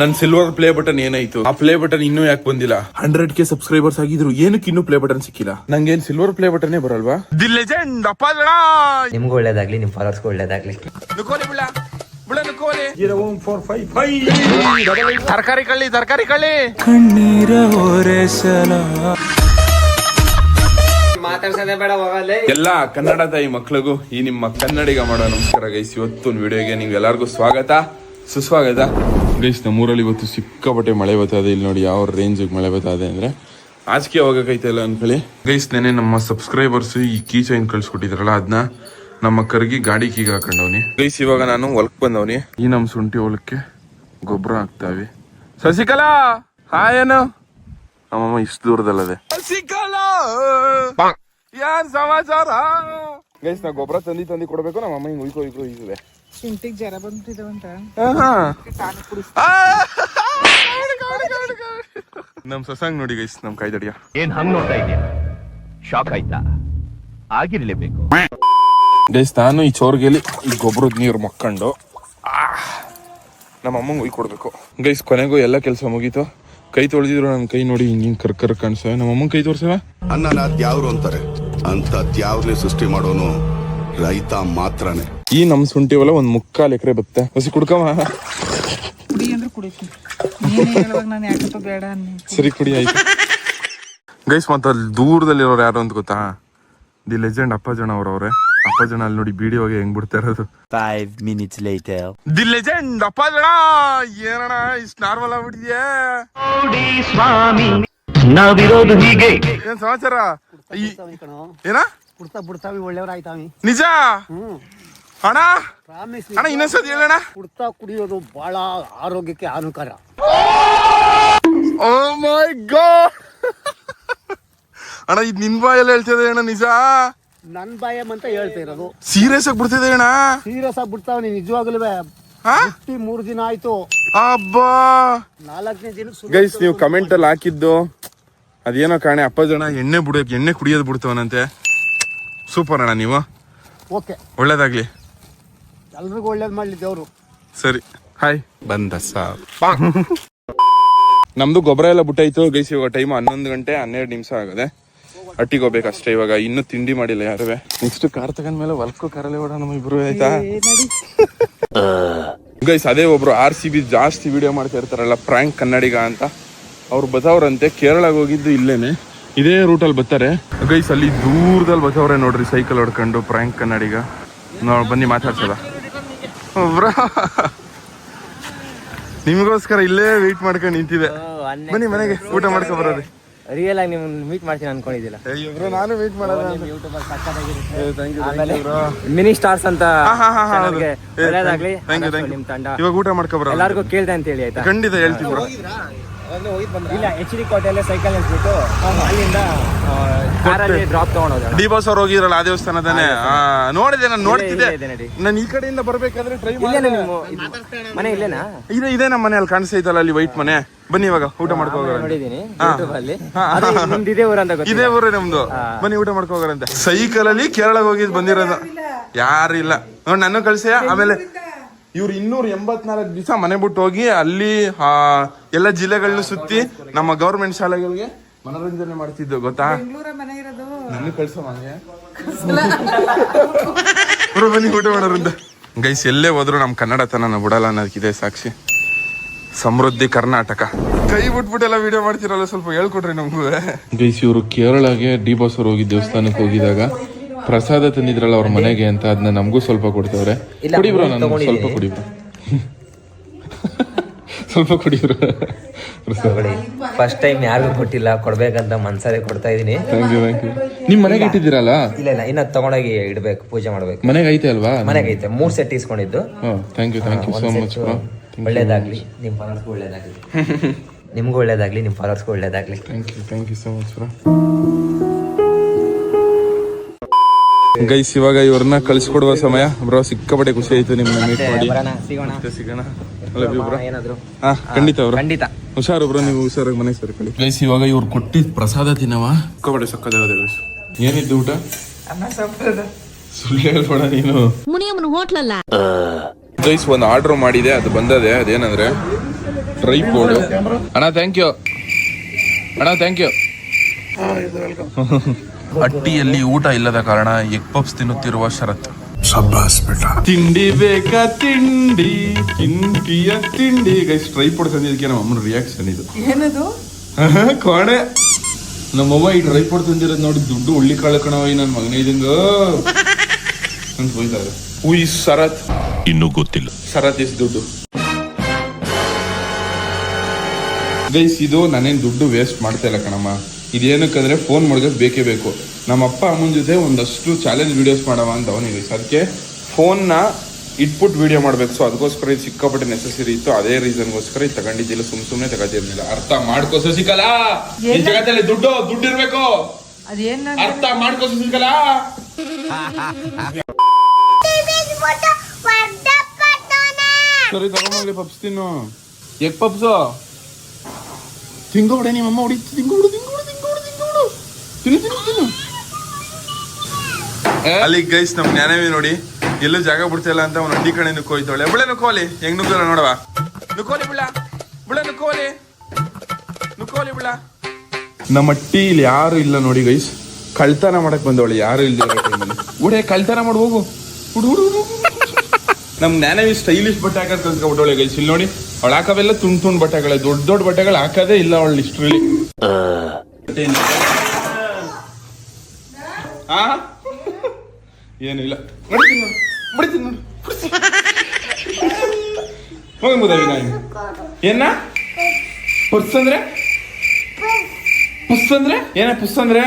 ನನ್ silver play button ಏನಾಯ್ತು? ಆ ಪ್ಲೇ ಬಟನ್ ಇನ್ನೂ ಯಾಕೆ ಬಂದಿಲ್ಲ? ಹಂಡ್ರೆಡ್ ಕೆ ಸಬ್ಸ್ಕ್ರೈಬರ್ಸ್ ಆಗಿದ್ರು ಏನಕ್ಕೆ ಇನ್ನೂ ಪ್ಲೇ ಬಟನ್ ಸಿಕ್ಕಿಲ್ಲ? ನಂಗೇನ್ ಸಿಲ್ವರ್ ಪ್ಲೇ ಬಟನ್ ಬರಲ್ವಾ? ದಿ ಲೆಜೆಂಡ್ ಅಪ್ಪ ನಿಮ್ಗೂ ಒಳ್ಳೇದಾಗ್ಲಿ ನಿಮ್ ಫಾಲೋರ್ಸ್ ಒಳ್ಳೇದಾಗ್ಲಿ. ತರಕಾರಿ ಕಳ್ಳಿ ತರಕಾರಿ ಕಳ್ಳಿ! ಕಣ್ಣೀರ ಬೇಡ ಹೋಗಲ್ಲೇ. ಎಲ್ಲ ಕನ್ನಡ ತಾಯಿ ಮಕ್ಳಿಗೂ ಈ ನಿಮ್ಮ ಕನ್ನಡಿಗ ಮಾಡೋ ನಮಸ್ಕಾರ ಗೈಸ್. ಇವತ್ತು ವಿಡಿಯೋಗೆ ನೀವು ಎಲ್ಲರಿಗೂ ಸ್ವಾಗತ. ಸುಸ್ವಾಗತ. ಗೈಸ್ ನಮ್ಮೂರಲ್ಲಿ ಇವತ್ತು ಸಿಕ್ಕಾಪಟ್ಟೆ ಮಳೆ ಇದೆ ಇಲ್ಲಿ ನೋಡಿ ಯಾವ ರೇಂಜಿಗೆ ಮಳೆ ಇದೆ ಅಂದ್ರೆ. ಆಚೆಗೆ ಇಲ್ಲ ಅನ್ಕೊಳ್ಳಿ. ಗೈಸ್ ನೆನೆ ನಮ್ಮ ಸಬ್ಸ್ಕ್ರೈಬರ್ಸ್ ಈ ಕೀ ಚೈನ್ ಕಳ್ಸಿಕೊಟ್ಟಿದ್ರಲ್ಲ ಅದನ್ನ ನಮ್ಮ ಕರ್ಗಿ ಗಾಡಿ ಕೀಗೆ ಹಾಕೊಂಡವ್ನಿ. ಗೈಸ್ ಇವಾಗ ನಾನು ಹೊಲಕ್ ಬಂದವ್ನಿ. ಈ ನಮ್ಮ ಶುಂಠಿ ಹೊಲಕ್ಕೆ ಗೊಬ್ಬರ ಹಾಕ್ತಾವಿ. ಸಸಿಕಲಾ! ಹಾಯೇನು ನಮ್ಮಮ್ಮ ಇಷ್ಟು ದೂರದಲ್ಲದೆ. ಸಸಿಕಲಾ! ಏನ್ ಸಮಾಚಾರ? ಗೈಸ್ ನಾ ಗೊಬ್ಬರ ತಂದಿ ತಂದಿ ಕೊಡಬೇಕು. ನಮ್ಮ ಅಮ್ಮ ಹಿಂಗ್ ಉಯ್ಕೋ ಉಯ್ಕೋ ಬಂದ್ಬಿಟ್ಟಿದಾವಂತ ನಮ್ ಸಸಂಗ್ ನೋಡಿ ಗೈಸ್ ನಮ್ ಕೈದಡಿಯ. ಏನ್ ಹಂಗ್ ನೋಡ್ತಾ ಇದೀಯ ಶಾಕ್ ಆಯ್ತಾ? ಆಗಿರ್ಲೇಬೇಕು. ಗೈಸ್ ನಾನು ಈ ಚೋರ್ಗೆಲಿ ಈ ಗೊಬ್ಬರದ ನೀರು ಮಕ್ಕೊಂಡು ಆ, ನಮ್ಮ ಅಮ್ಮಂಗೆ ಉಯ್ ಕೊಡ್ಬೇಕು. ಗೈಸ್ ಕೊನೆಗೂ ಎಲ್ಲ ಕೆಲಸ ಮುಗೀತು. ಕೈ ತೊಳೆದಿದ್ರು ನನ್ನ ಕೈ ನೋಡಿ ಹಿಂಗ್ ಹಿಂಗ್ ಕರ್ಕರ್ ಕಾಣಿಸ್ತವೆ ನಮ್ಮ ಅಮ್ಮಂಗ್ ಕೈ ತೋರ್ಸವ ಅನ್ನ ದ್ಯಾವ್ರು ಅಂತಾರೆ? ಅಂತ ದ್ಯಾವ್ರನ್ನೇ ಸೃಷ್ಟಿ ಮಾಡೋನು ರೈತ ಮಾತ್ರನೇ. ಈ ನಮ್ ಶುಂಠಿ ಹೊಲ ಒಂದ್ ಮುಕ್ಕಾಲ್ ಎಕರೆ ಬತ್ತೆ. ಹಸಿ ಕುಡ್ಕವ ಕುಡಿ ಅಂದ್ರೆ ಕುಡಿತೀನಿ ನೀನೇ ಹೇಳುವಾಗ ನಾನು ಯಾಕಪ್ಪ ಬೇಡ ಅನ್ನಿ. ಸರಿ ಕುಡಿ ಆಯ್ತು. ಗೈಸ್ ಮತ್ತೆ ಅಲ್ಲಿ ದೂರದಲ್ಲಿರೋರು ಯಾರು ಅಂತ ಗೊತ್ತಾ? ದಿ ಲೆಜೆಂಡ್ ಅಪ್ಪ ಜನ ಅವ್ರವ್ರೆ. ಅಪ್ಪ ಜನ ಅಲ್ಲಿ ನೋಡಿ ಬಿಡಿ ಹೋಗಿ ಹೆಂಗ್ ಬಿಡ್ತಾ ಇರೋದು. Five minutes later the legend ಅಪ್ಪ ಜನ ಏನಣ್ಣ ಇಷ್ಟು ನಾರ್ಮಲ್ ಆಗ್ಬಿಟ್ಟಿದ್ಯಾ? ಸ್ವಾಮಿ ನಾವಿರೋದು ಹೀಗೆ. ಏನ್ ಸಮಾಚಾರ? ಈ- ಏನ? ಕುಡ್ತಾ ಬಿಡ್ತಾವಿ ಒಳ್ಳೆಯವ್ರಾಯ್ತಾವಿ ನಿಜ? ಅಣ್ಣ? ಪ್ರಾಮಿಸ್ ಅಣ್ಣ ಇನ್ನೊಂದ್ಸತಿ ಹೇಳಣ್ಣ. ಕುಡ್ತಾ ಕುಡಿಯೋದು ಬಹಳ ಆರೋಗ್ಯಕ್ಕೆ ಹಾನಿಕರ. Oh my god. ಅಣ್ಣ ಇದು ನಿನ್ ಬಾಯಲ್ಲಿ ಹೇಳ್ತಿದೆ ಅಣ್ಣ ನಿಜ? ನನ್ ಬಾಯಮ್ ಅಂತ ಹೇಳ್ತಾ ಇರೋದು. ಸೀರಿಯಸ್ ಆಗಿ ಬಿಡ್ತಿದೆ ಅಣ್ಣ? ಸೀರಿಯಸ್ ಆಗಿ ಬಿಡ್ತಾವ್ ನೀನ್ ನಿಜವಾಗ್ಲೂ ಹುಟ್ಟಿ ಮೂರ್ ದಿನ ಆಯ್ತು. ಅಬ್ಬಾ. ನಾಲ್ಕನೇ ದಿನ ಗೈಸ್ ನೀವು ಕಮೆಂಟ್ ಅಲ್ಲಿ ಹಾಕಿದ್ದು ಅದೇನೋ ಕಾಣೆ ಅಪ್ಪ ಜನ ಎಣ್ಣೆ ಬಿಡೋಕೆ ಎಣ್ಣೆ ಕುಡಿಯೋದು ಬಿಡ್ತವನಂತೆ ಸೂಪರ್ ಅಣ್ಣ ನೀವು? ಓಕೆ. ಒಳ್ಳೇದಾಗ್ಲಿ. ಎಲ್ರಿಗೂ ಒಳ್ಳೇದು ಮಾಡಲಿ ದೇವರು. ಸರಿ. ಹಾಯ್ ಬಂದ ಸಾರ್. ನಮ್ದು ಗೊಬ್ಬರ ಎಲ್ಲ ಬಿಟ್ಟಾಯ್ತು ಗೈಸಿ ಇವಾಗ ಟೈಮ್ ಹನ್ನೊಂದು ಗಂಟೆ ಹನ್ನೆರಡು ನಿಮಿಷ ಆಗದೆ. ಅಟ್ಟಿಗೆ ಹೋಗ್ಬೇಕು ಅಷ್ಟೇ ಇವಾಗ. ಇನ್ನೂ ತಿಂಡಿ ಮಾಡಿಲ್ಲ ಯಾರುವೆ ನೆಕ್ಸ್ಟ್ ಕಾರ್ ತಗೊಂಡ್ಮೇಲೆ ವಲ್ಕು ಕಾರಲ್ಲಿ ಕೂಡ ನಮ್ಮ ಇಬ್ರು ಆಯ್ತಾ? ಗೈಸ್ ಅದೇ ಒಬ್ರು ಆರ್ ಸಿ ಬಿ ಜಾಸ್ತಿ ವಿಡಿಯೋ ಮಾಡ್ತಾ ಇರ್ತಾರಲ್ಲ ಪ್ರಾಂಕ್ ಕನ್ನಡಿಗ ಅಂತ. ಅವ್ರು ಬತಾವ್ರಂತೆ ಕೇರಳಗೆ ಹೋಗಿದ್ದು ಇಲ್ಲೇನೆ. ಇದೇ ರೂಟಲ್ಲಿ ಬರ್ತಾರೆ. ಗೈಸ್ ಅಲ್ಲಿ ದೂರದಲ್ಲಿ ಬರ್ತಾವ್ರೆ ನೋಡ್ರಿ ಸೈಕಲ್ ಹೊಡ್ಕೊಂಡು ಪ್ರಾಂಕ್ ಕನ್ನಡಿಗ. ನೋ ಬನ್ನಿ ಮಾತಾಡ್ಸದ. ಬ್ರಾ. ನಿಮಗೋಸ್ಕರ ಇಲ್ಲೇ ವೇಟ್ ಮಾಡ್ಕೊಂಡು ನಿಂತಿದೆ ಬನ್ನಿ ಮನೆಗೆ ಊಟ ಮಾಡ್ಕೊ ಬರೋದು. ರಿಯಲ್ ಆಗಿ ನಿಮ್ಮನ್ನ ಮೀಟ್ ಮಾಡ್ತೀನಿ ಅನ್ಕೊಂಡಿದ್ದಿಲ್ಲ ಬ್ರೋ ನಾನು ಮೀಟ್ ಮಾಡೋದು ಮಿನಿ ಸ್ಟಾರ್ಸ್ ಅಂತ ಒಳ್ಳೇದಾಗ್ಲಿ. ನಿಮ್ ತಂಡ. ಇವಾಗ ಊಟ ಮಾಡ್ಕೊ ಬರೋದು ಎಲ್ಲಾರ್ಗು ಕೇಳ್ದೆ ಅಂತ ಹೇಳಿ ಆಯ್ತಾ? ಖಂಡಿತ ಹೇಳ್ತೀನಿ ಇಲ್ಲ ಎಚ್ ಡಿ ಕೋಟೆಯಲ್ಲೇ ಸೈಕಲ್ ಅಲ್ಲಿಂದ ಕಾರಲ್ಲಿ ಡ್ರಾಪ್ ತಗೊಂಡೋದ ಡಿ ಬಾಸ್ ಅವ್ರು ಹೋಗಿದ್ರಲ್ಲ ಆ ದೇವಸ್ಥಾನ. ತಾನೆ ನೋಡಿದೆ ನಾನು ನೋಡ್ತಿದ್ದೆ. ನಾನು ಈ ಕಡೆಯಿಂದ ಬರ್ಬೇಕಾದ್ರೆ ಟ್ರೈ ಇಲ್ಲೇನಾ ಮನೆ ಇಲ್ಲೇನಾ? ಇದೆ ಇದೆ ನಮ್ಮ ಮನೆ ಅಲ್ಲಿ ಕಾಣಿಸ್ತೈತಲ್ಲ ಅಲ್ಲಿ ವೈಟ್ ಮನೆ. ಬನ್ನಿ ಇವಾಗ ಊಟ ಮಾಡ್ಕೊ ಹೋಗೋಣ ನೋಡಿದೀನಿ ಯೂಟ್ಯೂಬ್ ಅಲ್ಲಿ. ಅದೇ ನಿಮ್ದು ಇದೇ ಊರು ಅಂತ ಗೊತ್ತಿಲ್ಲ. ಇದೇ ಊರೇ ನಮ್ದು. ಬನ್ನಿ ಊಟ ಮಾಡ್ಕೋಗ್ರಂತೆ ಸೈಕಲ್ ಅಲ್ಲಿ ಕೇರಳ ಹೋಗಿದ್ ಬಂದಿರೋದು. ಯಾರಿಲ್ಲ. ನೋಡ್ ನನ್ನ ಕಳ್ಸಿಯ? ಆಮೇಲೆ ಇವ್ರು ಇನ್ನೂರ ಎಂಬತ್ನಾಲ್ಕು ದಿವಸ ಮನೆ ಬಿಟ್ಟು ಹೋಗಿ ಅಲ್ಲಿ ಆ, ಎಲ್ಲ ಜಿಲ್ಲೆಗಳನ್ನ ಸುತ್ತಿ ನಮ್ಮ ಗೌರ್ಮೆಂಟ್ ಶಾಲೆಗಳಿಗೆ ಮನೋರಂಜನೆ ಮಾಡ್ತಿದ್ದು ಗೊತ್ತಾ? ಬೆಂಗಳೂರ ಮನೆ ಇರೋದು. ನನ್ನ ಕಳ್ಸೋ ಮನೆ ಬನ್ನಿ ಊಟ ಮಾಡೋರಿಂದ ಗೈಸ್ ಎಲ್ಲೇ ಹೋದ್ರು ನಮ್ ಕನ್ನಡತನ ಬಿಡಲ್ಲ ಅನ್ನೋದಕ್ಕಿದೆ ಸಾಕ್ಷಿ. ಸಮೃದ್ಧಿ ಕರ್ನಾಟಕ. ಕೈ ಬಿಟ್ಬಿಟ್ಟೆಲ್ಲ ವಿಡಿಯೋ ಮಾಡ್ತಿರಲ್ಲ ಸ್ವಲ್ಪ ಹೇಳ್ಕೊಡ್ರಿ ನಮಗೂ. ಗೈಸ್ ಇವರು ಕೇರಳಗೆ ಡಿ ಬಾಸ್ ಅವ್ರು ಹೋಗಿ ದೇವಸ್ಥಾನಕ್ಕೆ ಹೋಗಿದಾಗ ಪ್ರಸಾದ ತಂದಿದ್ರಲ್ಲ ಅವ್ರ ಮನೆಗೆ ಅಂತ ಅದನ್ನ ನಮಗೂ ಸ್ವಲ್ಪ ಕೊಡ್ತವ್ರೆ. ಕುಡಿಬ್ರೋ ನಾನು ಸ್ವಲ್ಪ ಕುಡಿಬ್ರೋ. ಸ್ವಲ್ಪ ಕುಡಿಬ್ರೋ. ಫಸ್ಟ್ ಟೈಮ್ ಯಾರಿಗೂ ಕೊಟ್ಟಿಲ್ಲ ಕೊಡ್ಬೇಕಂತ ಮನ್ಸಾರೆ ಕೊಡ್ತಾ ಇದೀನಿ. ಥ್ಯಾಂಕ್ ಯು ಥ್ಯಾಂಕ್ ಯು ನಿಮ್ ಮನೆಗೆ ಇಟ್ಟಿದ್ದೀರಲ್ಲ? ಇಲ್ಲ ಇಲ್ಲ ಇನ್ನ ತಗೊಂಡೋಗಿ ಇಡ್ಬೇಕು ಪೂಜೆ ಮಾಡ್ಬೇಕು. ಮನೆಗೆ ಐತೆ ಅಲ್ವಾ? ಮನೆಗೆ ಐತೆ ಮೂರ್ set ಇಸ್ಕೊಂಡಿದ್ದು. Thank you thank you so much ಒಳ್ಳೇದಾಗ್ಲಿ. ನಿಮ್ ಫಾಲೋವರ್ಸ್ಗೂ ಒಳ್ಳೇದಾಗ್ಲಿ. ನಿಮ್ಗೂ ಒಳ್ಳೇದಾಗ್ಲಿ ನಿಮ್ ಫಾಲೋವರ್ಸ್ಗೂ ಒಳ್ಳೇದಾಗ್ಲಿ. Thank you thank you so much bro guys ಇವಾಗ ಇವ್ರನ್ನ ಕಳಿಸ್ಕೊಡುವ ಸಮಯ. ಬ್ರೋ ಸಿಕ್ಕಾಪಟ್ಟೆ ಖುಷಿ ಆಯ್ತು ನಿಮ್ಮನ್ನ ಮೀಟ್ ಮಾಡಿ. ಬರೋಣ ಸಿಗೋಣ. ಮತ್ತೆ ಸಿಗೋಣ? Love you bro. ಏನಾದ್ರು. ಹಾ ಖಂಡಿತ ಅವರು ಖಂಡಿತ. ಹುಷಾರು ಬ್ರೋ ನೀವು ಹುಷಾರಾಗಿ ಮನೆ ಸೇರ್ಕೊಳ್ಳಿ. ಗೈಸ್ ಇವಾಗ ಇವ್ರು ಕೊಟ್ಟಿದ್ ಪ್ರಸಾದ ತಿನ್ನವ? ಸಿಕ್ಕಾಪಟ್ಟೆ ಸಕ್ಕದಾಗದೆ ಗೈಸ್. ಏನಿದ್ದು ಊಟ? ಸುಳ್ಳು ಹೇಳ್ಬೇಡ ನೀನು. ಮುನಿಯಮ್ಮನ ಹೋಟ್ಲಲ್ಲ? ಗೈಸ್ ಒಂದು ಆರ್ಡರ್ ಮಾಡಿದೆ ಅದು ಬಂದದೆ ಅದೇನಂದ್ರೆ ಟ್ರೈಪೋಡ್ ಅಣ್ಣ ಥ್ಯಾಂಕ್ ಯು ಅಣ್ಣ ಥ್ಯಾಂಕ್ ಯು ಅಟ್ಟಿಯಲ್ಲಿ ಊಟ ಇಲ್ಲದ ಕಾರಣ ಎಗ್ ಪಪ್ಸ್ ತಿನ್ನುತ್ತಿರುವ ಶರತ್. ತಿಂಡಿ ಬೇಕಾ ತಿಂಡಿ? ತಿಂಡಿಯ ತಿಂಡಿ. ಗೈಸ್ ಟ್ರೈಪೋಡ್ ತಂದಿದ್ದಕ್ಕೆ ನಮ್ಮ ಅಮ್ಮನ ರಿಯಾಕ್ಷನ್ ಇದು. ಏನದು? ಕೋಣೆ. ನಮ್ಮವ್ವ ಈ ಡ್ರೈ ಪೋಡ್ ತಂದಿರೋದು ನೋಡಿ ದುಡ್ಡು ಉಳ್ಳಿ ಕಾಳು ಕಣವ ನನ್ನ ಮಗನೇ ಇದಂಗ ಅಂತ ಹೋಯ್ತಾರೆ. ಹೂ ಇಸ್ ಸರತ್ ಇನ್ನೂ ಗೊತ್ತಿಲ್ಲ. ಸರತ್ ಇಸ್ ದುಡ್ಡು. ಗೈಸ್ ಇದು ನಾನೇನು ದುಡ್ಡು ವೇಸ್ಟ್ ಮಾಡ್ತಾ ಇಲ್ಲ ಕಣಮ್ಮ. ಇದೇನಕ್ಕಂದ್ರೆ ಫೋನ್ ಮಾಡ್ಕೋದು ಬೇಕೇ ಬೇಕು. ನಮ್ಮ ಅಪ್ಪ ಅಮ್ಮನ ಜೊತೆ ಒಂದಷ್ಟು ಚಾಲೆಂಜ್ ವಿಡಿಯೋಸ್ ಮಾಡವ ಅಂತ ಅವನಿಗೆ ಅದಕ್ಕೆ ಫೋನ್ನ ಇಟ್ಬಿಟ್ಟು ವಿಡಿಯೋ ಮಾಡಬೇಕು. ಸೊ ಅದಕ್ಕೋಸ್ಕರ ಇದು ಸಿಕ್ಕಾಪಟ್ಟೆ ನೆಸೆಸರಿ ಇತ್ತು. ಅದೇ ರೀಸನ್ಗೋಸ್ಕರ ಇದು ತಗೊಂಡಿದ್ದಿಲ್ಲ. ಸುಮ್ ಸುಮ್ಮನೆ ತಗೋತಿರ್ಲಿಲ್ಲ ಅರ್ಥ ಮಾಡ್ಕೋಸೋ ಸಿಕ್ಕಲ್ಲ? ಈ ಜಗತ್ತಲ್ಲಿ ದುಡ್ಡು ದುಡ್ಡು ಇರಬೇಕು ಅರ್ಥ ಮಾಡ್ಕೋಸೋ ಸಿಕ್ಕಲ್ಲ? ಸರಿ ತಗೊಂಡೋಗ್ಲಿ ಪಪ್ಸ್ ತಿನ್ನು. ಎಗ್ ಪಪ್ಸು ಹೊಡೆ ನಿಮ್ಮಮ್ಮ ಹೊಡಿತು ತಿಂಗೋಡು ಹೊಡೆದು ತಿನ್ನು ತಿನ್ನು. ತಿನ್ನು ಅಲ್ಲಿ ಗೈಸ್ ನಮ್ ಜ್ಞಾನವೇ ನೋಡಿ ಎಲ್ಲೂ ಜಾಗ ಬಿಡ್ತಿಲ್ಲ ಅಂತ ಅವ್ನು ಅಡ್ಡಿ ಕಡೆ ನುಕ್ಕೋಯ್ತಾಳೆ ಬಿಳೆ ನುಕ್ಕೋಲಿ ಹೆಂಗ್ ನುಗ್ಗಲ್ಲ ನೋಡವಾ ನುಕ್ಕೋಲಿ ಬಿಳ ಬಿಳ ನುಕ್ಕೋಲಿ ನುಕ್ಕೋಲಿ ಬಿಳ ನಮ್ಮ ಟೀಲ್ ಯಾರು ಇಲ್ಲ ನೋಡಿ ಗೈಸ್. ಕಳ್ತನ ಮಾಡಕ್ ಬಂದವಳು ಯಾರು ಇಲ್ಲ ಉಡೆ ಕಳ್ತನ ಮಾಡಿ ಹೋಗು. ಹುಡು ಹುಡು ನಮ್ ಜ್ಞಾನವಿ ಸ್ಟೈಲಿಶ್ ಬಟ್ಟೆ ಹಾಕೋದ್ ಗೈಸ್. ಇಲ್ಲಿ ನೋಡಿ ಅವಳು ಹಾಕವೆಲ್ಲ ತುಂಡ್ ತುಂಡ್ ಬಟ್ಟೆಗಳೇ. ದೊಡ್ಡ ದೊಡ್ಡ ಬಟ್ಟೆಗಳು ಹಾಕೋದೇ ಇಲ್ಲ ಅವಳು ಇಷ್ಟರಲ್ಲಿ ಆ? ಏನಿಲ್ಲ ಬಡಿತೀನಿ ನೋಡು ಬಡಿತೀನಿ ನೋಡು. ನಾನು ಏನ? ಪುಸ್ ಅಂದ್ರೆ? ಪುಸ್ ಅಂದ್ರೆ? ಏನ ಪುಸ್ ಅಂದ್ರೆ?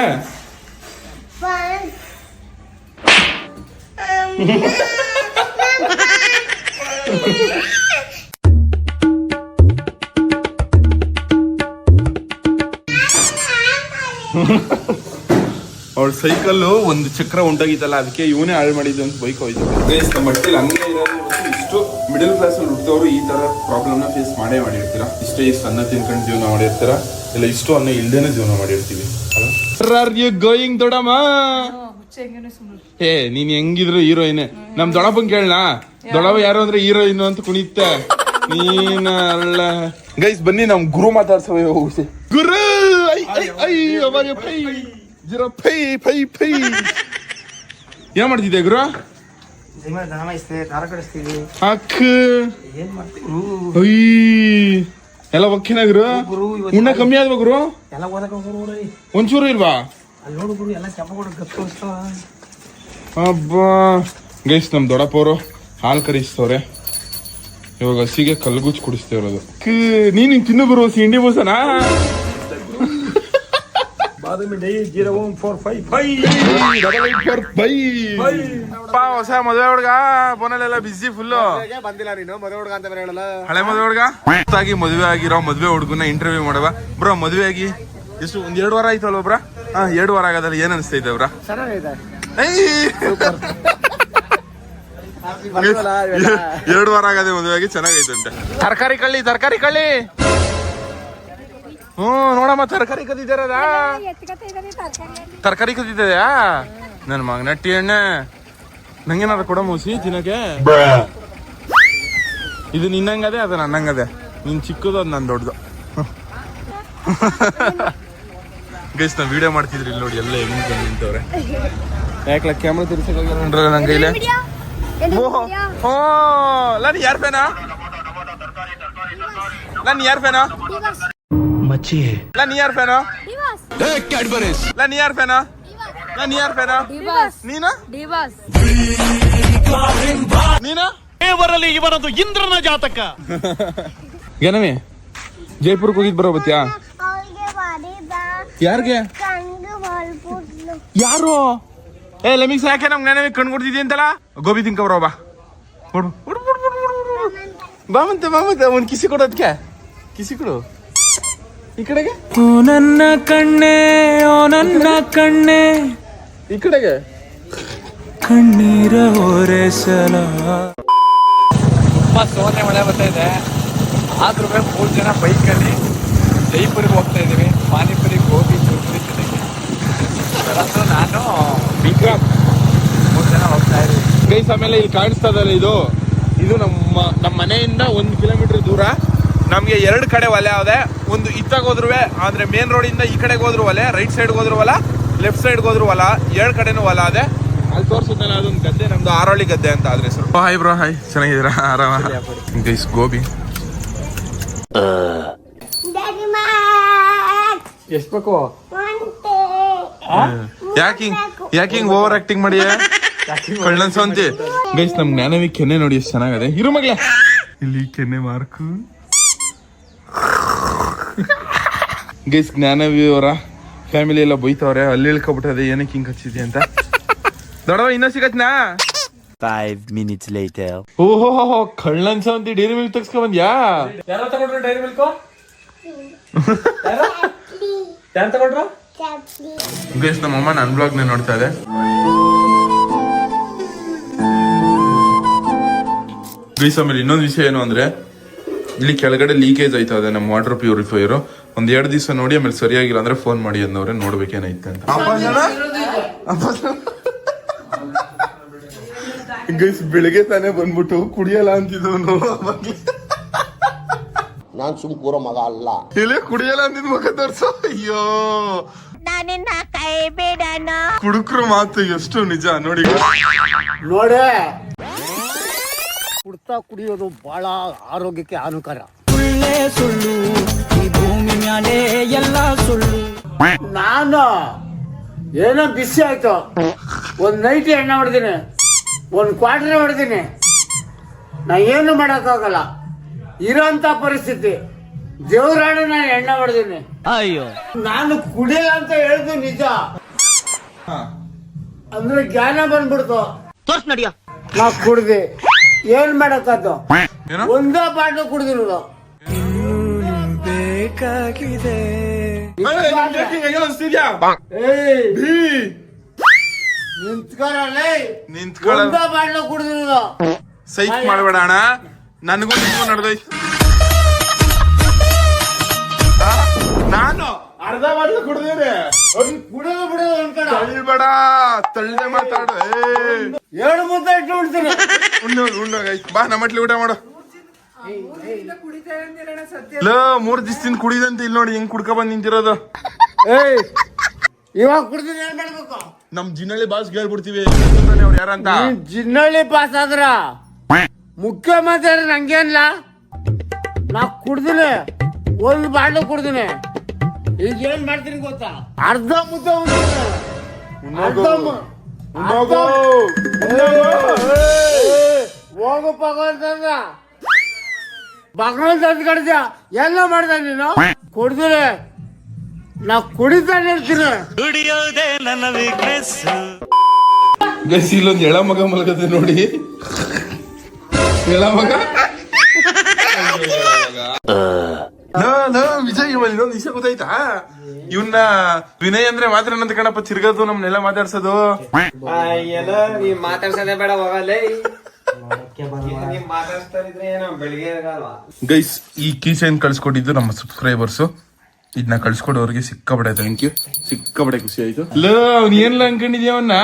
ಅವಳ ಸೈಕಲ್ ಒಂದು ಚಕ್ರ ಉಂಟಾಗಿತ್ತಲ್ಲ ಅದಕ್ಕೆ ಇವನೇ ಹಾಳು ಮಾಡಿದ್ದು ಅಂತ ಬೈಕ್ ಹೋಯ್ತು. ಗೈಸ್ ನಮ್ಮ ಹಂಗೆ ಇರೋದು ಇಷ್ಟು ಮಿಡಲ್ ಕ್ಲಾಸ್ ಅಲ್ಲಿ ಹುಟ್ಟಿದವರು ಈ ತರ ಪ್ರಾಬ್ಲಮ್ನ ಫೇಸ್ ಮಾಡೇ ಮಾಡಿರ್ತೀರಾ? ಇಷ್ಟೇ ಇಷ್ಟು ಅನ್ನ ತಿನ್ಕೊಂಡು ಜೀವನ ಮಾಡಿರ್ತೀರಾ? ಇಲ್ಲ ಇಷ್ಟು ಅನ್ನ ಇಲ್ದೇನೆ ಜೀವನ ಮಾಡಿರ್ತೀವಿ. ಆರ್ ಯು ಗೋಯಿಂಗ್ ದೊಡಮ್ಮ. ಏ ನೀನ್ ಹೆಂಗಿದ್ರು ಹೀರೋಯಿನ್ ನಮ್ ದೊಡಪ್ಪನ್ ಕೇಳಣ ದೊಡವ ಯಾರು ಅಂದ್ರೆ ಹೀರೋಯಿನ್ ಅಂತ ಕುಣಿತ ನೀನ ಅಲ್ಲ. ಗೈಸ್ ಬನ್ನಿ ನಮ್ ಗುರು ಮಾತಾಡ್ಸವ ಹೋಗಿ ಗುರು ಐ ಐ ಐ ಜರ ಪೈ ಪೈ ಪೈ. ಏನ್ ಮಾಡ್ತಿದ್ದೆ ಗುರು? ಅಕ್ಕ ಅಯ್ಯ. ಎಲ್ಲ ಒಕ್ಕಿನ ಗುರು? ಉಣ್ಣ ಕಮ್ಮಿ ಆದ್ವ ಗುರು? ಒಂಚೂರು ಇಲ್ವಾ? ಅಬ್ಬಾ. ಗೈಸ್ ನಮ್ ದೊಡ್ಡಪ್ಪವರು ಹಾಲು ಕರಿಸ್ತವ್ರೆ. ಇವಾಗ ಹಸಿಗೆ ಕಲ್ಗುಚ್ ಕುಡಿಸ್ತೇವ್ರದು ನೀನ್ ತಿನ್ನು ಬರುವ ಹಿಂಡಿ ಬೋಸನಾ? Zero one four five five. ಹೊಸ ಮದುವೆ ಹುಡುಗ ಫೋನಲ್ಲೆಲ್ಲ ಬಿಸಿ ಫುಲ್ಲು ಬಂದಿಲ್ಲ ನೀನು ಮದುವೆ ಹುಡುಗ ಅಂತ ಬೇರೆ ಹೇಳಲ್ಲ ಹಳೆ ಮದುವೆ ಹುಡ್ಗ? ಹೊಸ್ದಾಗಿ ಮದುವೆ ಆಗಿರೋ ಮದುವೆ ಹುಡ್ಗನ ಇಂಟರ್ವ್ಯೂ ಮಾಡವ. ಬ್ರೋ ಮದುವೆ ಆಗಿ ಎಷ್ಟು ಒಂದ್ ಎರಡು ವಾರ ಆಯ್ತಲ್ವ ಬ್ರ? ಹಾ ಎರಡು ವಾರ ಆಗದಲ್ಲ ಏನ್ ಅನಿಸ್ತೈತೆ ಬ್ರ? ಎರಡು ವಾರ ಆಗದೆ ಮದುವೆ ಆಗಿ ಚೆನ್ನಾಗೈತಂತೆ ತರಕಾರಿ ಕಳ್ಳಿ ತರಕಾರಿ ಕಳ್ಳಿ! ಹ್ಮ್ ನೋಡಮ್ಮ ತರಕಾರಿ ಕದಿದ್ದಾರದ ತರಕಾರಿ ಕದಿದ್ದದ್ಯಾ ನನ್ ಮಗನಟ್ಟಿ ಎಣ್ಣೆ ನಂಗೇನಾರ ಕೊಡ ಮೂಸಿ ತಿನ್ನಕ್ಕೆ? ಇದು ನಿನ್ನಂಗದೆ ಅದು ನನ್ನಂಗದೆ. ನಿನ್ ಚಿಕ್ಕದು ಅದು ನನ್ ದೊಡ್ಡದು. ಗೈಸ್ ನಾವು ವಿಡಿಯೋ ಮಾಡ್ತಿದ್ರಿ ಇಲ್ಲಿ ನೋಡಿ ಎಲ್ಲ ಹೆಂಗ್ ಬಂದು ನಿಂತವ್ರೆ. ಯಾಕಲ ಕ್ಯಾಮ್ರಾ ತಿರ್ಸಕ್ಕಾಗಿಲ್ಲ ನಂಗೆ ಇಲ್ಲ? ಓಹೋ ಓ ನಾನು ಯಾರ್ ಫೇನಾ ನಾನು ಯಾರ್ ಫೇನಾ ಮಚ್ಚಿ. ನಾನು ಯಾರ್ ಫೇನಾ ನಾನು ಯಾರ್ ಫೇನಾ ನಾನು ಯಾರ್ ಫೇನಾ ನೀನಾ? ನೀನಾ? ಬರಲಿ ಇವನದು ಇಂದ್ರನ ಜಾತಕ. ಏನವಿ ಜೈಪುರ್ಗೆ ಹೋಗಿದ್ ಬರೋ ಬತ್ತಿಯಾ? ಯಾರಿಗೆ? ಯಾರು? ಏ ಲಮಿಕ್ಸ್ ಯಾಕೆ ನಮ್ಗೆ ನೆನವಿ ಕಣ್ ಕೊಡ್ತಿದ್ದಿ ಅಂತಲ್ಲ? ಗೋಬಿ ತಿನ್ಕ ಬರೋ ಬಾ. ಬಾ ಮತ್ತೆ ಬಾ ಮತ್ತೆ ಒಂದ್ ಕಿಸಿ ಕೊಡೋದಕ್ಕೆ ಕಿಸಿ ಕೊಡು. ಈ ಕಡೆಗೆ? ಓ ನನ್ನ ಕಣ್ಣೆ ಓ ನನ್ನ ಕಣ್ಣೆ. ಈ ಕಡೆಗೆ? ಕಣ್ಣೀರ ಹೊರೆಸಲ ತುಂಬಾ ಸೋನೆ ಮಳೆ ಬರ್ತಾ ಇದೆ. ಆದ್ರೂ ಮೂರು ಜನ ಬೈಕಲ್ಲಿ ಜೈಪುರಿಗೆ ಹೋಗ್ತಾ ಇದೀವಿ ಪಾನಿಪುರಿ ಗೋಬಿ ಚೂಪುರಿ ತಿನ್ನಕ್ಕೆ ಇವತ್ತು ನಾನು ವಿಕ್ರಮ್. ಮೂರು ಜನ ಹೋಗ್ತಾ ಇದೀವಿ ಗೈಸ್ ಆಮೇಲೆ ಇಲ್ಲಿ ಕಾಣಿಸ್ತದಲ್ಲ ಇದು ಇದು? ನಮ್ಮ ನಮ್ಮ ಮನೆಯಿಂದ ಒಂದು ಕಿಲೋಮೀಟರ್ ದೂರ. ನಮ್ಗೆ ಎರಡು ಕಡೆ ಒಲೆ ಆದೆ ಒಂದು ಇತ್ತಾಗ ಹೋದ್ರು ಅಂದ್ರೆ ಮೇನ್ ರೋಡ್ ಇಂದ ಈ ಕಡೆಗೆ ಹೋದ್ರು ಒಲೆ ರೈಟ್ ಸೈಡ್ ಹೋದ್ರು ಒಲ ಲೆಫ್ಟ್ ಸೈಡ್ ಹೋದ್ರು ಒಲ ಎರಡು ಕಡೆನೂ ಹೊಲ ಅದೇ ಅಲ್ಲಿ ತೋರ್ಸುತ್ತಲ್ಲ ಅದೊಂದು ಗದ್ದೆ ನಮ್ದು ಆರೋಳಿ ಗದ್ದೆ ಅಂತ ಆದ್ರೆ ಸರ್ ಹಾಯ್ ಬ್ರೋ ಹಾಯ್ ಚೆನ್ನಾಗಿದ್ದೀರಾ? ಆರಾಮ? ಗೈಸ್ ಗೋಬಿ. ಎಷ್ಟು ಬೇಕು? ಯಾಕಿಂಗ್ ಯಾಕಿಂಗ್ ಯಾಕೆ ಓವರ್ ಆಕ್ಟಿಂಗ್ ಮಾಡಿ ಕಳ್ಳನ್ ಸೊಂತಿ ಗೈಸ್ ನಮ್ ಜ್ಞಾನವಿ ಕೆನ್ನೆ ನೋಡಿ ಎಷ್ಟು ಚೆನ್ನಾಗದೆ. ಇರು ಮಗ್ಲೆ ಇಲ್ಲಿ ಕೆನ್ನೆ ಮಾರ್ಕು. ಗೈಸ್ ಜ್ಞಾನವಿ ಅವರ ಫ್ಯಾಮಿಲಿ ಎಲ್ಲ ಬೈತವ್ರೆ. ಅಲ್ಲಿ ಇಳ್ಕೊಬಿಟ್ಟದೆ ಏನಕ್ಕೆ ಹಿಂಗ್ ಹಚ್ಚಿದ್ಯ ಅಂತ. ದೊಡ್ಡವ ಇನ್ನೂ ಸಿಗತ್ನಾ? Five minutes later. ಓಹೋ ಕಳ್ಳನ್ ಸಂತಿ ಡೈರಿ ಮಿಲ್ಕ್ ತಗ್ಸ್ಕೊ ಬಂದ್ಯಾ ಯಾರೋ ತಗೊಂಡ್ರು ಡೈರಿ ಮಿಲ್ಕ್ ಯಾರು? ತಗೊಂಡ್ರು? ಗೈಸ್ ನಮ್ಮ ಅಮ್ಮ ನನ್ನ ಬ್ಲಾಗ್ನ ನೋಡ್ತಾ ಇದೆ. ಗೈಸ್ ಆಮೇಲೆ ಇನ್ನೊಂದು ವಿಷಯ ಏನು ಅಂದ್ರೆ ಇಲ್ಲಿ ಕೆಳಗಡೆ ಲೀಕೇಜ್ ಆಯ್ತಾ ಇದೆ ನಮ್ಮ ವಾಟರ್ ಪ್ಯೂರಿಫೈಯರ್ ಒಂದ್ ಎರಡು ದಿವಸ ನೋಡಿ ಆಮೇಲೆ ಸರಿಯಾಗಿಲ್ಲ ಅಂದ್ರೆ ಫೋನ್ ಮಾಡಿ ಅಂದವ್ರೆ ನೋಡ್ಬೇಕೇನೈತೆ ಅಂತ. ಗೈಸ್ ಬೆಳಿಗ್ಗೆ ತಾನೇ ಬಂದ್ಬಿಟ್ಟು ಕುಡಿಯಲ್ಲ ಅಂತಿದ್ದವನು ನಾನ್ ಸುಮ್ ಕೂರೋ ಮಗ ಅಲ್ಲ. ಇಲ್ಲಿ ಕುಡಿಯಲ್ಲ ಅಂದಿದ್ ಮುಖ ತೋರ್ಸ. ಅಯ್ಯೋ. ನಾನಿನ್ನ ಕೈ ಬಿಡಣ. ಕುಡುಕ್ರು ಮಾತು ಎಷ್ಟು ನಿಜ ನೋಡಿ. ನೋಡೆ ಕುಡ್ತಾ ಕುಡಿಯೋದು ಬಹಳ ಆರೋಗ್ಯಕ್ಕೆ ಹಾನಿಕರ. ನಾನು? ಏನೋ ಬಿಸಿ ಆಯ್ತು. ಒಂದ್ ನೈಟಿ ಎಣ್ಣೆ ಹೊಡೆದಿನಿ. ಒಂದ್ ಕ್ವಾರ್ಟರ್ ಹೊಡೆದಿನಿ. ನಾ ಏನು ಮಾಡಕ್ಕಾಗಲ್ಲ. ಇರೋಂತ ಪರಿಸ್ಥಿತಿ. ದೇವರಾಣ ನಾನು ಎಣ್ಣೆ ಹೊಡೆದಿನಿ. ಅಯ್ಯೋ. ನಾನು ಕುಡಿಯಲ್ಲ ಅಂತ ಹೇಳ್ದು ನಿಜ. ಅಂದ್ರೆ ಜ್ಞಾನ ಬಂದ್ಬಿಡ್ತು. ತೋರ್ಸ್ ನಡಿಯ. ನಾ ಕುಡ್ದೆ. ಏನ್ ಮಾಡಕ್ಕದ್ದು ಏನೋ? ಒಂದೇ ಬಾಟ್ಲು ಕುಡಿದಿರೋದು. ಬೇಕಾಗಿದೆ. ನಿಂತ್ಕೊಳ್ಳ ಒಂದೇ ಬಾಟ್ಲು. ಕುಡ್ದಿರೋದು. ಸೈಕ್ ಮಾಡ್ಬೇಡ ಅಣ್ಣ. ನನಗೂ ನಿಂತ್ಕೊ ನಡೆದೈತ್ ಅರ್ಧ ಬಾಟ್ಲು ಕುಡ್ದೇನೆ ಕುಡಿದು ಬಿಡೋದು ಅನ್ಕಣ. ತಳ್ಬೇಡ ತಳ್ಳೆ ಮಾತಾಡು ಎರಡು ಮುದ್ದೆ ಇಟ್ಟು ಬಿಡ್ತೀನಿ ಉಣ್ಣು ಉಣ್ಣು ಗೈಸ್ ಬಾ ನಮ್ಮ ಮಟ್ಲಿ ಊಟ ಮಾಡು. ಲೋ ಮೂರ್ ದಿವಸದಿಂದ ಕುಡಿದಂತ ಇಲ್ಲಿ ನೋಡಿ ಹೆಂಗ್ ಕುಡ್ಕ ಬಂದ್ ನಿಂತಿರೋದು. ಏಯ್ ಇವಾಗ ಕುಡ್ದಿದ್ರೆ ಏನ್ ಮಾಡ್ಬೇಕು ನಮ್ ಜಿನ್ನಳ್ಳಿ ಬಾಸ್ ಕೇಳ್ಬಿಡ್ತೀವಿ ಅವ್ರು ಯಾರಂತ ನೀನ್ ಜಿನ್ನಳ್ಳಿ ಪಾಸ್ ಆದ್ರ ಮುಖ್ಯಮಂತ್ರಿ ನಂಗೇನ್ಲಾ? ನಾ ಕುಡ್ದಿನಿ ಒಂದ್ ಬಾಟ್ಲು ಕುಡ್ದಿನಿ. ಈಗ ಏನ್ ಮಾಡ್ತೀನಿ ಗೊತ್ತಾ? ಅರ್ಧ ಮುದ್ದೆ. ಅರ್ಧ. ಮು- ಅರ್ಧ ಏಯ್, ಹೋಗು ಭಗವಂತ ಭಗವಂತ ಅಂತ ಎಲ್ಲ ಮಾಡ್ದೆ ನೀನು? ಕುಡ್ದಿನಿ ನಾ ಕುಡಿತಾನೆ ಇರ್ತೀನಿ ಗೈಸ್ ಇಲ್ಲೊಂದು ಎಳ ಮಗ ಮಲಗದೆ ನೋಡಿ. ಎಳ ಮಗ. ಇನ್ನೊಂದು ವಿಷಯ ಗೊತ್ತಾಯ್ತಾ? ಇವನ್ನ ವಿನಯ್ ಅಂದ್ರೆ ಮಾತ್ರ ನಂತ ಕಣಪ್ಪ ತಿರ್ಗದು ನಮ್ನೆಲ್ಲ ಮಾತಾಡ್ಸೋದು. ಎಲ್ಲ ಮಾತಾಡ್ಸೋದೇ ಬೇಡ ಹೋಗಲ್ಲೇ. ಗೈಸ್ ಈ ಕೀ ಚೈನ್ ಕಳ್ಸ್ಕೊಟ್ಟಿದ್ದು ನಮ್ಮ ಸಬ್ಸ್ಕ್ರೈಬರ್ಸ್ ಇದನ್ನ ಕಳ್ಸ್ಕೊಡೋರಿಗೆ ಸಿಕ್ಕಾಬಡೆ ಥ್ಯಾಂಕ್ ಯು ಸಿಕ್ಕಾಬಡೆ ಖುಷಿ ಆಯ್ತು. ಲೋ ಅವ್ನ ಏನ್ಲ ಅನ್ಕೊಂಡಿದ್ಯಾ ಅವನ್ನ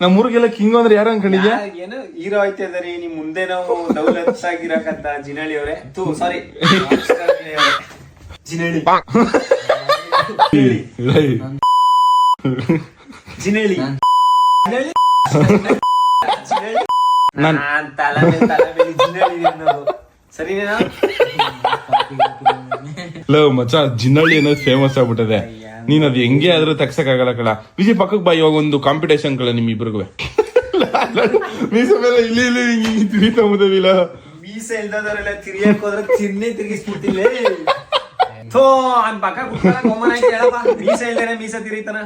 ನಮ್ಮ ಊರಿಗೆಲ್ಲ ಕಿಂಗ್ ಅಂದ್ರೆ ಯಾರು ಅನ್ಕೊಂಡಿದ್ಯಾ? ಏನು ಹೀರೋ ಆಯ್ತಿದಾರಿ ನಿಮ್ ಮುಂದೆ ನಾವು ದೌಲತ್ ಆಗಿರಕಂತ ಜಿನಳಿ ಅವರೇ. ತೂ ಸಾರಿ ಜಿನಳಿ. ಜಿನಳಿ. ನಾನ್- ತಲೆ ಮೇಲೆ ತಲೆ ಮೇಲೆ ಜಿನಳಿ ಅನ್ನೋದು. ಸರಿನೇನಾ? ಲೋ ಮಚ್ಚ ಜಿನ್ನಳ್ಳಿ ಅನ್ನೋದು ಫೇಮಸ್ ಆಗ್ಬಿಟ್ಟದೆ. ನೀನ್ ಅದು ಹೆಂಗೆ ಆದ್ರೂ ತಗ್ಸಕ್ ಆಗಲ್ಲ ಕಳ ವಿಜಯ್ ಪಕ್ಕಕ್ಕೆ ಬಾ ಇವಾಗ ಒಂದು ಕಾಂಪಿಟೇಷನ್ ಕಳ ನಿಮ್ ಇಬ್ರಿಗೂ ಮೀಸ ಮೇಲೆ ಇಲ್ಲಿ ಇಲ್ಲಿ ಹಿಂಗ್ ತಿರಿತಾ ಮುದವಿಲ್ಲ ಮೀಸ ಇಲ್ದದವರೆಲ್ಲ ತಿರ್ಗಿಯಕ್ ಹೋದ್ರೆ ತಿನ್ನೇ ತಿರ್ಗಿಸ್ಬಿಡ್ತಿಲ್ಲ ಥೋ ಅನ್ ಪಕ್ಕ ಕುತ್ಕೊಂಡ ಆಯ್ತು ಹೇಳಪ್ಪ ಮೀಸ ಇಲ್ದೇನೆ ಮೀಸ ತಿರೀತನ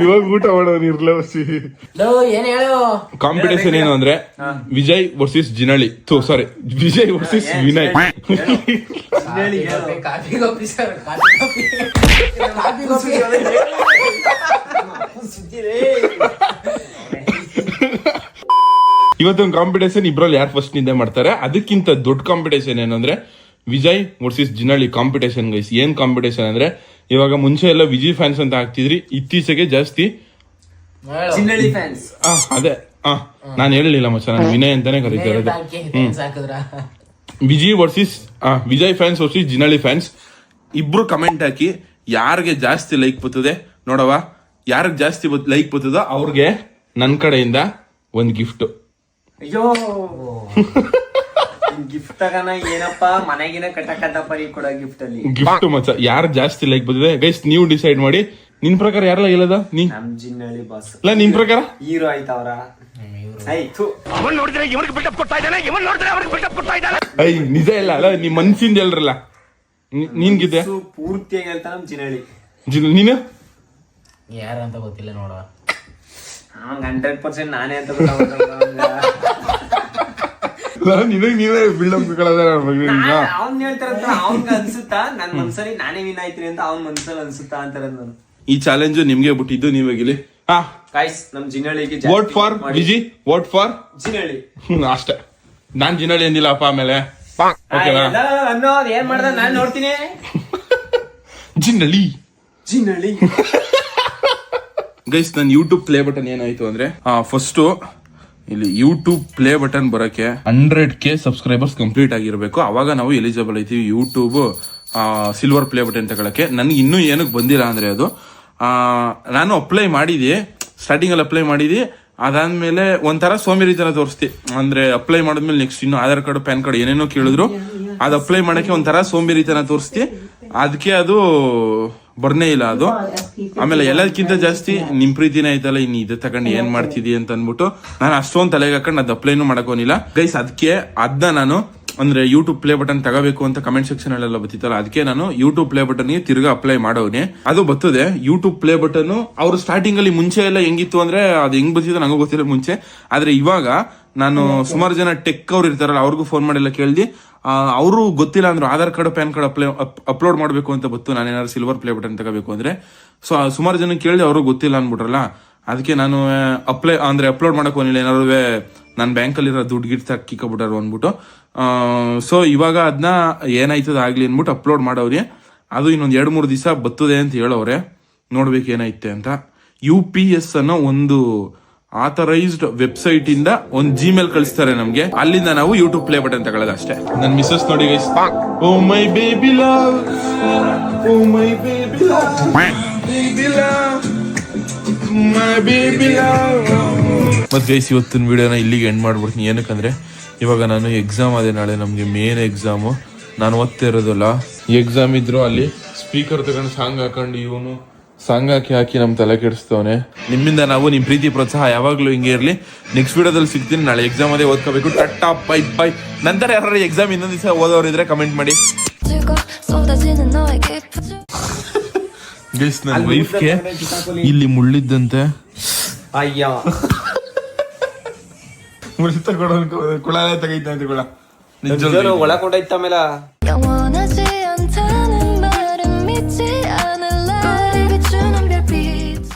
ಇವಾಗ ಊಟ ಮಾಡೋನ್ ಇರ್ಲವಸಿ ಏನ್ ಹೇಳು ಕಾಂಪಿಟೇಷನ್ ಏನು ಅಂದ್ರೆ ವಿಜಯ್ ವರ್ಸಸ್ ಜಿನಳಿ ತೋ sorry Vijay versus Vinay coffee. ಇವತ್ತೊಂದು ಕಾಂಪಿಟೇಷನ್ ಇಬ್ಬರಲ್ಲಿ ಯಾರು ಫಸ್ಟ್ ನಿಂದೆ ಮಾಡ್ತಾರೆ. ಅದಕ್ಕಿಂತ ದೊಡ್ಡ ಕಾಂಪಿಟೇಷನ್ ಏನಂದ್ರೆ Vijay versus Jinali competition guys ಏನ್ ಕಾಂಪಿಟೇಷನ್ ಅಂದ್ರೆ ಇವಾಗ ಮುಂಚೆ ಎಲ್ಲ ವಿಜಯ್ ಫ್ಯಾನ್ಸ್ ಅಂತ ಹಾಕ್ತಿದ್ರಿ ಇತ್ತೀಚೆಗೆ ಜಾಸ್ತಿ ಅದೇ ಹಾ ನಾನು ಹೇಳಲಿಲ್ಲ ಮಚ್ಚ ನಾನು ವಿನಯ್ ಅಂತಾನೆ ಕರೀತಾ ಇರೋದು. ಹ್ಮ್. Vijay versus Vijay fans versus Jinali fans ಇಬ್ರು ಕಮೆಂಟ್ ಹಾಕಿ ಯಾರಿಗೆ ಜಾಸ್ತಿ ಲೈಕ್ ಬರ್ತದೆ ನೋಡವಾ ಯಾರಿಗೆ ಜಾಸ್ತಿ ಲೈಕ್ ಬರ್ತದೋ ಅವ್ರಿಗೆ ನನ್ನ ಕಡೆಯಿಂದ ಒಂದು ಗಿಫ್ಟ್ ಅಯ್ಯೋ. ಗಿಫ್ಟ್ ತಗನ ಏನಪ್ಪ ಮನೆಗಿನ ಕಟ್ಟಕದ್ದಪ್ಪ ಈ ಕೊಡ ಗಿಫ್ಟ್ ಅಲ್ಲಿ. ಗಿಫ್ಟ್ ಮಚ್ಚ ಯಾರು ಜಾಸ್ತಿ ಲೈಕ್ ಬಂದಿದೆ? ಗೈಸ್ ನೀವು ಡಿಸೈಡ್ ಮಾಡಿ. ನಿನ್ ಪ್ರಕಾರ ಯಾರಲ್ಲ ಇಲ್ಲದ? ನೀ? ನಮ್ ಜಿನ್ನಳ್ಳಿ ಬಾಸ್ ಇಲ್ಲ ನಿನ್ ಪ್ರಕಾರ? ಹೀರೋ ಆಯ್ತವ್ರ ಆಯ್ತು ಅವನ್ ನೋಡಿದ್ರೆ ಇವನಿಗೆ ಬಿಲ್ಡಪ್ ಕೊಡ್ತಾ ಇದ್ದಾನೆ ಇವನ್ ನೋಡಿದ್ರೆ ಅವನಿಗೆ ಬಿಲ್ಡಪ್ ಕೊಡ್ತಾ ಇದ್ದಾನೆ. ಐ ನಿಜ ಇಲ್ಲ ಅಲ್ಲ ನಿಮ್ ಮನ್ಸಿಂದ ಹೇಳ್ರಲ್ಲ. ನಿನ್ಗಿದೆ. ಪೂರ್ತಿಯಾಗಿ ಹೇಳ್ತಾ ನಮ್ ಜಿನ್ನಳ್ಳಿ ಜಿನ್- ನೀನು? ಯಾರಂತ ಗೊತ್ತಿಲ್ಲ ನೋಡುವ ಹಂಡ್ರೆಡ್ ಪರ್ಸೆಂಟ್ ನಾನೇ ಅಂತ ಗೊತ್ತಾಗ್ಬಿಟ್ಟವ್ನ. ನಿನಗ್ ನೀವೇ ಬಿಲ್ಡಪ್ ನಾನ್- ಅವ್ನ್ ಹೇಳ್ತಾರಂತ ಅವ್ನ್ಗ ಅನ್ಸುತ್ತಾ? ನನ್ ಮನ್ಸಲ್ಲಿ ನಾನೇ ವಿನ್ ಆಯ್ತೀನಿ ಅಂತ ಅವ್ನ್ ಮನ್ಸಲ್ಲಿ ಅನ್ಸುತ್ತಾ ಅಂತಾರೆ ನಾನು. ಈ ಚಾಲೆಂಜ್ ನಿಮ್ಗೆ ಬಿಟ್ಟಿದ್ದು ನೀವಾಗಿಲಿ ಹಾ. ಗಾಯ್ಸ್ ನಮ್ ಜಿನ್ನಳ್ಳಿಗೆ vote for Viji? Vote for Jinali ಅಷ್ಟೇ. ನಾನ್ ಜಿನಳಿ ಅಂದಿಲ್ಲಪ್ಪ ಆಮೇಲೆ. ಓಕೆನಾ ಏನ್ ಮಾಡ್ದ? ನಾನ್ ನೋಡ್ತೀನಿ. ಜಿನಳಿ ಜಿನ್ನಳ್ಳಿ ಗೈಸ್ ನನ್ನ ಯೂಟ್ಯೂಬ್ ಪ್ಲೇ ಬಟನ್ ಏನಾಯ್ತು ಅಂದ್ರೆ ಫಸ್ಟ್ ಇಲ್ಲಿ ಯೂಟ್ಯೂಬ್ ಪ್ಲೇ ಬಟನ್ ಬರಕ್ಕೆ ಹಂಡ್ರೆಡ್ ಕೆ ಸಬ್ಸ್ಕ್ರೈಬರ್ಸ್ ಕಂಪ್ಲೀಟ್ ಆಗಿರಬೇಕು. ಅವಾಗ ನಾವು ಎಲಿಜಿಬಲ್ ಐತೀವಿ ಯೂಟ್ಯೂಬ್ ಸಿಲ್ವರ್ ಪ್ಲೇ ಬಟನ್ ತಗೊಳಕ್ಕೆ. ನನ್ಗೆ ಇನ್ನೂ ಏನಕ್ಕೆ ಬಂದಿಲ್ಲ ಅಂದರೆ ಅದು ನಾನು ಅಪ್ಲೈ ಮಾಡಿದಿ ಸ್ಟಾರ್ಟಿಂಗಲ್ಲಿ ಅಪ್ಲೈ ಮಾಡಿದಿ, ಅದಾದ್ಮೇಲೆ ಒಂಥರ ಸೋಮೇರಿ ತರ ತೋರಿಸ್ತಿ. ಅಂದ್ರೆ ಅಪ್ಲೈ ಮಾಡಿದ್ಮೇಲೆ ನೆಕ್ಸ್ಟ್ ಇನ್ನು ಆಧಾರ್ ಕಾರ್ಡ್ ಪ್ಯಾನ್ ಕಾರ್ಡ್ ಏನೇನೋ ಕೇಳಿದ್ರು. ಅದು ಅಪ್ಲೈ ಮಾಡೋಕ್ಕೆ ಒಂಥರ ಸೋಂಬೇರಿತನ ತೋರಿಸ್ತಿ. ಅದಕ್ಕೆ ಅದು ಬರ್ನೇ ಇಲ್ಲ ಅದು. ಆಮೇಲೆ ಎಲ್ಲದಕ್ಕಿಂತ ಜಾಸ್ತಿ ನಿಮ್ ಪ್ರೀತಿನೇ ಐತಲ್ಲ ಇನ್ ಇದು ತಗೊಂಡು ಏನ್ ಮಾಡ್ತಿದಿ ಅಂತ ಅನ್ಬಿಟ್ಟು ನಾನು ಅಷ್ಟೊಂದು ತಲೆಗೆ ಹಾಕೊಂಡು ಅದು ಅಪ್ಲೈನು ಮಾಡಕೋನಿಲ್ಲ ಗೈಸ್ ಅದಕ್ಕೆ ಅದನ್ನ ನಾನು ಅಂದ್ರೆ ಯೂಟ್ಯೂಬ್ ಪ್ಲೇ ಬಟನ್ ತಗೋಬೇಕು ಅಂತ ಕಮೆಂಟ್ ಸೆಕ್ಷನ್ ಅಲ್ಲೆಲ್ಲ ಬತ್ತಿತ್ತಲ್ಲ ಅದಕ್ಕೆ ನಾನು ಯೂಟ್ಯೂಬ್ ಪ್ಲೇ ಬಟನ್ಗೆ ತಿರ್ಗಾ ಅಪ್ಲೈ ಮಾಡೋನೆ ಅದು ಬರ್ತದೆ ಯೂಟ್ಯೂಬ್ ಪ್ಲೇ ಬಟನ್ ಅವ್ರು ಸ್ಟಾರ್ಟಿಂಗ್ ಅಲ್ಲಿ ಮುಂಚೆ ಎಲ್ಲ ಹೆಂಗಿತ್ತು ಅಂದ್ರೆ ಅದು ಹೆಂಗ್ ಬತ್ತಿತ್ತು ನಂಗೂ ಗೊತ್ತಿಲ್ಲ ಮುಂಚೆ. ಆದ್ರೆ ಇವಾಗ ನಾನು ಸುಮಾರು ಜನ ಟೆಕ್ ಅವ್ರು ಇರ್ತಾರಲ್ಲ ಅವ್ರಿಗೂ ಫೋನ್ ಮಾಡಿಲ್ಲ ಕೇಳ್ದಿ. ಅವರು ಗೊತ್ತಿಲ್ಲ ಅಂದ್ರೆ Aadhaar card PAN card apply upload ಮಾಡಬೇಕು ಅಂತ ಬತ್ತು ನಾನು ಏನಾದ್ರು ಸಿಲ್ವರ್ ಪ್ಲೇ ಬಟನ್ ತಗೋಬೇಕು ಅಂದ್ರೆ. ಸೊ ಸುಮಾರು ಜನ ಕೇಳಿ ಅವರು ಗೊತ್ತಿಲ್ಲ ಅನ್ಬಿಟ್ರಲ್ಲ ಅದಕ್ಕೆ ನಾನು ಅಪ್ಲೈ ಅಂದ್ರೆ ಅಪ್ಲೋಡ್ ಮಾಡಕ್ ಹೋಗಿಲ್ಲ ಏನಾದ್ರು ನನ್ನ ಬ್ಯಾಂಕಲ್ಲಿರೋ ದುಡ್ಡು ಗಿಡ್ ಕಿಕ್ಕಬಿಟ್ಟಾರು ಅಂದ್ಬಿಟ್ಟು. ಸೊ ಇವಾಗ ಅದನ್ನ ಏನಾಯ್ತದ ಆಗಲಿ ಅನ್ಬಿಟ್ಟು ಅಪ್ಲೋಡ್ ಮಾಡೋರಿ ಅದು ಇನ್ನೊಂದು ಎರಡು ಮೂರು ದಿವಸ ಬತ್ತದೆ ಅಂತ ಹೇಳೋರೆ ನೋಡ್ಬೇಕು ಏನೈತೆ ಅಂತ. ಯು ಪಿ ಎಸ್ ಅನ್ನೋ ಒಂದು ಆಥರೈಸ್ಡ್ ವೆಬ್ಸೈಟ್ ಇಂದ ಒಂದು ಜಿಮೇಲ್ ಕಳಿಸ್ತಾರೆ ನಮ್ಗೆ. ಅಲ್ಲಿಂದ ನಾವು ಯೂಟ್ಯೂಬ್ ಪ್ಲೇ ಬಟನ್ ತಗೊಳ್ಳೋದು ಅಷ್ಟೇ. ನನ್ ಮಿಸಸ್ ನೋಡಿ guys oh my baby love oh my baby love baby love my baby love ಮತ್ತೆ ಗೈಸ್ ಇವತ್ತಿನ ವಿಡಿಯೋನ ಇಲ್ಲಿಗೆ ಎಂಡ್ ಮಾಡ್ಬಿಡ್ತೀನಿ. ಏನಕ್ಕಂದ್ರೆ ಇವಾಗ ನಾನು ಎಕ್ಸಾಮ್ ಅದೇ ನಾಳೆ ನಮಗೆ ಮೇನ್ ಎಕ್ಸಾಮು ನಾನು ಓದ್ತಾ ಇರೋದಲ್ಲ ಎಕ್ಸಾಮ್ ಇದ್ರು ಅಲ್ಲಿ ಸ್ಪೀಕರ್ ತಗೊಂಡು ಸಾಂಗ್ ಹಾಕೊಂಡು ಇವನು ಸಾಂಗಾಕಿ ಹಾಕಿ ನಮ್ಮ ತಲೆ ಕೆಡಿಸ್ತವನೆ. ನಿಮ್ಮಿಂದ ನಾವು ನಿಮ್ಮ ಪ್ರೀತಿ ಪ್ರೋತ್ಸಾಹ ಯಾವಾಗಲೂ ಹಿಂಗೆ ಇರಲಿ. ನೆಕ್ಸ್ಟ್ ವೀಡಿಯೋದಲ್ಲಿ ಸಿಗ್ತೀನಿ. ನಾಳೆ ಎಕ್ಸಾಮ್ ಅದೇ ಓದ್ಕೋಬೇಕು. ಟಟ್ಟಾ ಬೈ ಬೈ ನಂತರ ಯಾರು ಎಕ್ಸಾಮ್ ಇನ್ನೊಂದು ದಿವಸ ಓದೋರಿದ್ರೆ ಕಮೆಂಟ್ ಮಾಡಿ. ನನ್ನ ವೈಫ್ಗೆ ಇಲ್ಲಿ ಮುಳ್ಳಿದ್ದಂತೆ. ಅಯ್ಯ. ಮುಳ್ಳು ತಗೊಂಡು ಕುಳಾಲೆ ತೆಗೈತೆ ಅಂತ ಕುಳ